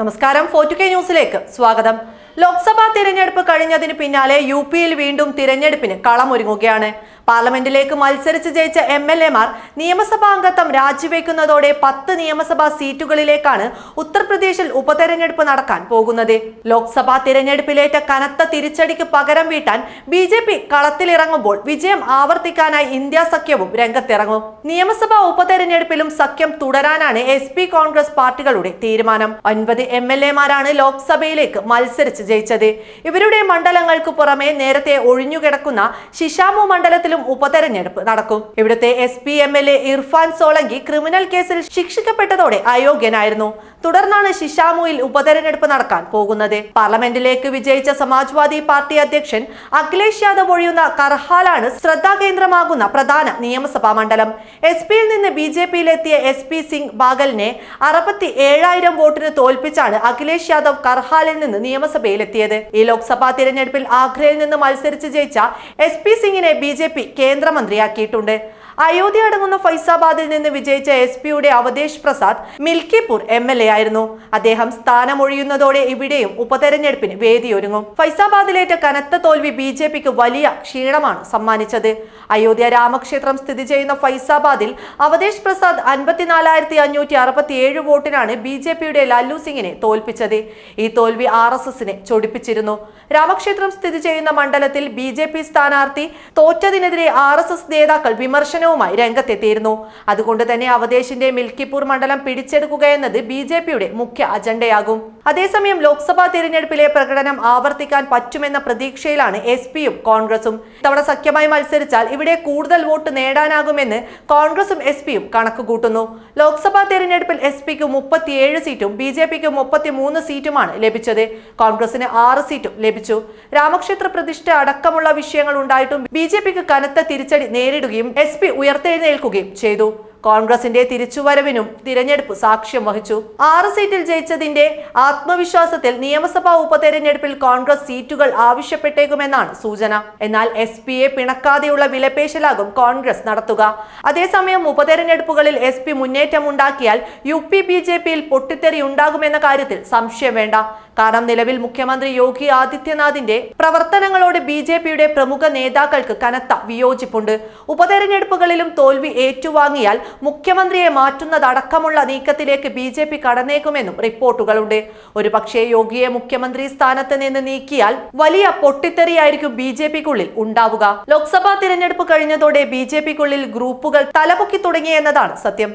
നമസ്കാരം. ഫോർട്ടു കെ ന്യൂസിലേക്ക് സ്വാഗതം. ലോക്സഭാ തിരഞ്ഞെടുപ്പ് കഴിഞ്ഞതിന് പിന്നാലെ യു പിയിൽ വീണ്ടും തിരഞ്ഞെടുപ്പിന് കളമൊരുങ്ങുകയാണ്. പാർലമെന്റിലേക്ക് മത്സരിച്ച് ജയിച്ച എം എൽ എമാർ നിയമസഭാ അംഗത്വം രാജിവെക്കുന്നതോടെ പത്ത് നിയമസഭാ സീറ്റുകളിലേക്കാണ് ഉത്തർപ്രദേശിൽ ഉപതെരഞ്ഞെടുപ്പ് നടക്കാൻ പോകുന്നത്. ലോക്സഭാ തിരഞ്ഞെടുപ്പിലേറ്റ കനത്ത തിരിച്ചടിക്ക് പകരം വീട്ടാൻ ബി ജെ പി കളത്തിലിറങ്ങുമ്പോൾ വിജയം ആവർത്തിക്കാനായി ഇന്ത്യ സഖ്യവും രംഗത്തിറങ്ങും. നിയമസഭാ ഉപതെരഞ്ഞെടുപ്പിലും സഖ്യം തുടരാനാണ് എസ് പി കോൺഗ്രസ് പാർട്ടികളുടെ തീരുമാനം. ഒൻപത് എം എൽ എമാരാണ് ലോക്സഭയിലേക്ക് മത്സരിച്ച് ജയിച്ചത്. ഇവരുടെ മണ്ഡലങ്ങൾക്ക് പുറമെ നേരത്തെ ഒഴിഞ്ഞുകിടക്കുന്ന ശിശാമു മണ്ഡലത്തിലും ഉപതെരഞ്ഞെടുപ്പ് നടക്കും. ഇവിടുത്തെ S P M L A Irfan Solanki criminal കേസിൽ ശിക്ഷിക്കപ്പെട്ടതോടെ അയോഗ്യനായിരുന്നു. തുടർന്നാണ് ശിശാമുയിൽ ഉപതെരഞ്ഞെടുപ്പ് നടക്കാൻ പോകുന്നത്. പാർലമെന്റിലേക്ക് വിജയിച്ച സമാജ്വാദി പാർട്ടി അധ്യക്ഷൻ അഖിലേഷ് യാദവ് ഒഴിയുന്ന കർഹാലാണ് ശ്രദ്ധാകേന്ദ്രമാകുന്ന പ്രധാന നിയമസഭാ മണ്ഡലം. എസ് പിയിൽ നിന്ന് ബി ജെ പിയിലെത്തിയ എസ് പി സിംഗ് ബാഗലിനെ അറുപത്തി ഏഴായിരം വോട്ടിന് തോൽപ്പിച്ചാണ് അഖിലേഷ് യാദവ് കർഹാലിൽ നിന്ന് നിയമസഭയിലെത്തിയത്. ഈ ലോക്സഭാ തിരഞ്ഞെടുപ്പിൽ ആഗ്രയിൽ നിന്ന് മത്സരിച്ച് ജയിച്ച എസ് പി സിംഗിനെ ബി ജെ പി കേന്ദ്രമന്ത്രിയാക്കിയിട്ടുണ്ട്. അയോധ്യ അടങ്ങുന്ന ഫൈസാബാദിൽ നിന്ന് വിജയിച്ച എസ് പിയുടെ Awadhesh Prasad Milkipur M L A ആയിരുന്നു. അദ്ദേഹം സ്ഥാനമൊഴിയുന്നതോടെ ഇവിടെയും ഉപതെരഞ്ഞെടുപ്പിന് വേദിയൊരുങ്ങും. ഫൈസാബാദിലേറ്റ കനത്ത തോൽവി ബി ജെ പിക്ക് വലിയ ക്ഷീണമാണ് സമ്മാനിച്ചത്. അയോധ്യ രാമക്ഷേത്രം സ്ഥിതി ചെയ്യുന്ന ഫൈസാബാദിൽ അവധേഷ് പ്രസാദ് അൻപത്തിനാലായിരത്തി അഞ്ഞൂറ്റി അറുപത്തി ഏഴ് വോട്ടിനാണ് ബി ജെ പിയുടെ ലല്ലു സിംഗിനെ തോൽപ്പിച്ചത്. ഈ തോൽവി ആർ എസ് എസിനെ ചൊടിപ്പിച്ചിരുന്നു. രാമക്ഷേത്രം സ്ഥിതി ചെയ്യുന്ന മണ്ഡലത്തിൽ ബി ജെ പി സ്ഥാനാർത്ഥി തോറ്റതിനെതിരെ ആർ എസ് എസ് നേതാക്കൾ വിമർശനവുമായി രംഗത്തെത്തിയിരുന്നു. അതുകൊണ്ട് തന്നെ അവധേശിന്റെ മിൽക്കിപ്പൂർ മണ്ഡലം പിടിച്ചെടുക്കുക എന്നത് ബി ജെ പിയുടെ മുഖ്യ അജണ്ടയാകും. അതേസമയം ലോക്സഭാ തിരഞ്ഞെടുപ്പിലെ പ്രകടനം ആവർത്തിക്കാൻ പറ്റുമെന്ന പ്രതീക്ഷയിലാണ് എസ് പിയും കോൺഗ്രസും. ഇത്തവണ സഖ്യമായി മത്സരിച്ചാൽ ഇവിടെ കൂടുതൽ വോട്ട് നേടാനാകുമെന്ന് കോൺഗ്രസും എസ് പിയും കണക്കുകൂട്ടുന്നു. ലോക്സഭാ തിരഞ്ഞെടുപ്പിൽ എസ് പിക്ക് മുപ്പത്തിയേഴ് സീറ്റും ബി ജെ പിക്ക് മുപ്പത്തിമൂന്ന് സീറ്റുമാണ് ലഭിച്ചത്. കോൺഗ്രസിന് ആറ് സീറ്റും ലഭിച്ചു. രാമക്ഷേത്ര പ്രതിഷ്ഠ അടക്കമുള്ള വിഷയങ്ങൾ ഉണ്ടായിട്ടും ബി ജെ പിക്ക് കനത്ത തിരിച്ചടി നേരിടുകയും എസ് പി ഉയർത്തെഴുന്നേൽക്കുകയും ചെയ്തു. കോൺഗ്രസിന്റെ തിരിച്ചുവരവിനും തിരഞ്ഞെടുപ്പ് സാക്ഷ്യം വഹിച്ചു. ആറ് സീറ്റിൽ ജയിച്ചതിന്റെ ആത്മവിശ്വാസത്തിൽ നിയമസഭാ ഉപതെരഞ്ഞെടുപ്പിൽ കോൺഗ്രസ് സീറ്റുകൾ ആവശ്യപ്പെട്ടേക്കുമെന്നാണ് സൂചന. എന്നാൽ എസ് പിയെ പിണക്കാതെയുള്ള വിലപേശലാകും കോൺഗ്രസ് നടത്തുക. അതേസമയം ഉപതെരഞ്ഞെടുപ്പുകളിൽ എസ് പി മുന്നേറ്റമുണ്ടാക്കിയാൽ യു പി ബി ജെ പിയിൽ പൊട്ടിത്തെറി ഉണ്ടാകുമെന്ന കാര്യത്തിൽ സംശയം വേണ്ട. കാരണം നിലവിൽ മുഖ്യമന്ത്രി യോഗി ആദിത്യനാഥിന്റെ പ്രവർത്തനങ്ങളോട് ബി ജെ പിയുടെ പ്രമുഖ നേതാക്കൾക്ക് കനത്ത വിയോജിപ്പുണ്ട്. ഉപതെരഞ്ഞെടുപ്പുകളിലും തോൽവി ഏറ്റുവാങ്ങിയാൽ മുഖ്യമന്ത്രിയെ മാറ്റുന്നതടക്കമുള്ള നീക്കത്തിലേക്ക് ബി ജെ പി കടന്നേക്കുമെന്നും റിപ്പോർട്ടുകളുണ്ട്. ഒരുപക്ഷേ യോഗിയെ മുഖ്യമന്ത്രി സ്ഥാനത്ത് നിന്ന് നീക്കിയാൽ വലിയ പൊട്ടിത്തെറിയായിരിക്കും ബി ജെ പിക്കുള്ളിൽ ഉണ്ടാവുക. ലോക്സഭാ തിരഞ്ഞെടുപ്പ് കഴിഞ്ഞതോടെ ബി ജെ പിക്കുള്ളിൽ ഗ്രൂപ്പുകൾ തലപൊക്കി തുടങ്ങിയെന്നതാണ് സത്യം.